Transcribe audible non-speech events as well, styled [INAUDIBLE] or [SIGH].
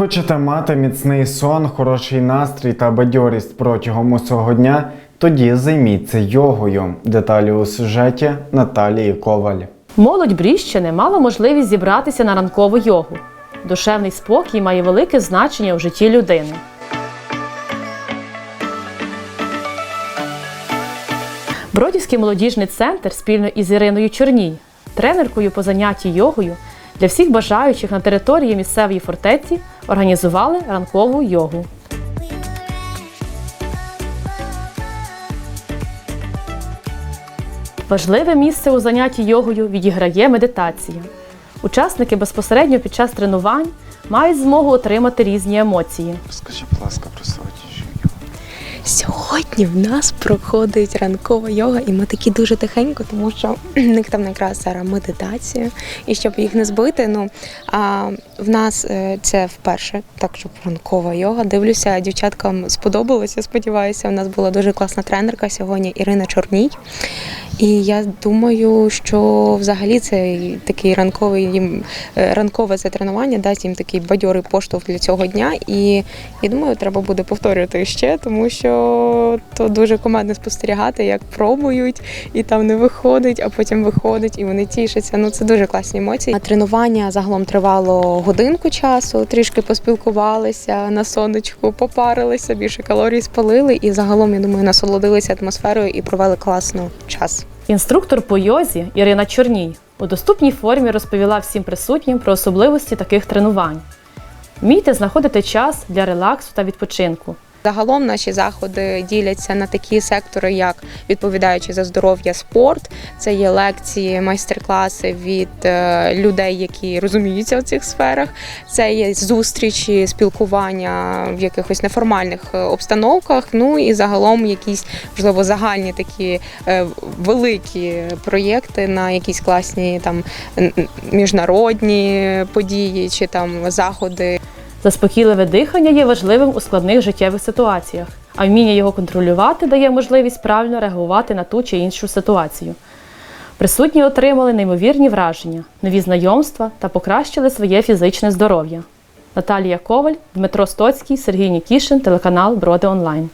Хочете мати міцний сон, хороший настрій та бадьорість протягом усього дня? Тоді займіться йогою. Деталі у сюжеті Наталії Коваль. Молодь Бріщини мала можливість зібратися на ранкову йогу. Душевний спокій має велике значення в житті людини. Бродівський молодіжний центр спільно із Іриною Чорній, тренеркою по занятті йогою, для всіх бажаючих на території місцевої фортеці організували ранкову йогу. Важливе місце у занятті йогою відіграє медитація. Учасники безпосередньо під час тренувань мають змогу отримати різні емоції. Скажіть, будь ласка, про сьогоднішню. Сьогодні в нас проходить ранкова йога, і ми такі дуже тихенько, тому що [CLEARS THROAT] в них там якраз зараз медитація. І щоб їх не збити, ну а в нас е, це вперше, так що ранкова йога. Дивлюся, дівчаткам сподобалося. Сподіваюся, у нас була дуже класна тренерка сьогодні Ірина Чорній. І я думаю, що взагалі цей такий ранковий їм е, ранкове це тренування дасть їм такий бадьорий поштовх для цього дня. І я думаю, треба буде повторювати ще, тому що то дуже командно спостерігати, як пробують, і там не виходить, а потім виходить, і вони тішаться. Ну це дуже класні емоції. А тренування загалом тривало годинку часу, трішки поспілкувалися на сонечку, попарилися, більше калорій спалили, і загалом я думаю, насолодилися атмосферою і провели класно час. Інструктор по йозі Ірина Чорній у доступній формі розповіла всім присутнім про особливості таких тренувань. Вмійте знаходити час для релаксу та відпочинку. Загалом наші заходи діляться на такі сектори, як відповідаючи за здоров'я спорт. Це є лекції, майстер-класи від е, людей, які розуміються в цих сферах. Це є зустрічі, спілкування в якихось неформальних е, обстановках. Ну і загалом якісь можливо загальні такі е, великі проєкти на якісь класні там міжнародні події чи там заходи. Заспокійливе дихання є важливим у складних життєвих ситуаціях, а вміння його контролювати дає можливість правильно реагувати на ту чи іншу ситуацію. Присутні отримали неймовірні враження, нові знайомства та покращили своє фізичне здоров'я. Наталія Коваль, Дмитро Стоцький, Сергій Нікішин, телеканал Броди Онлайн.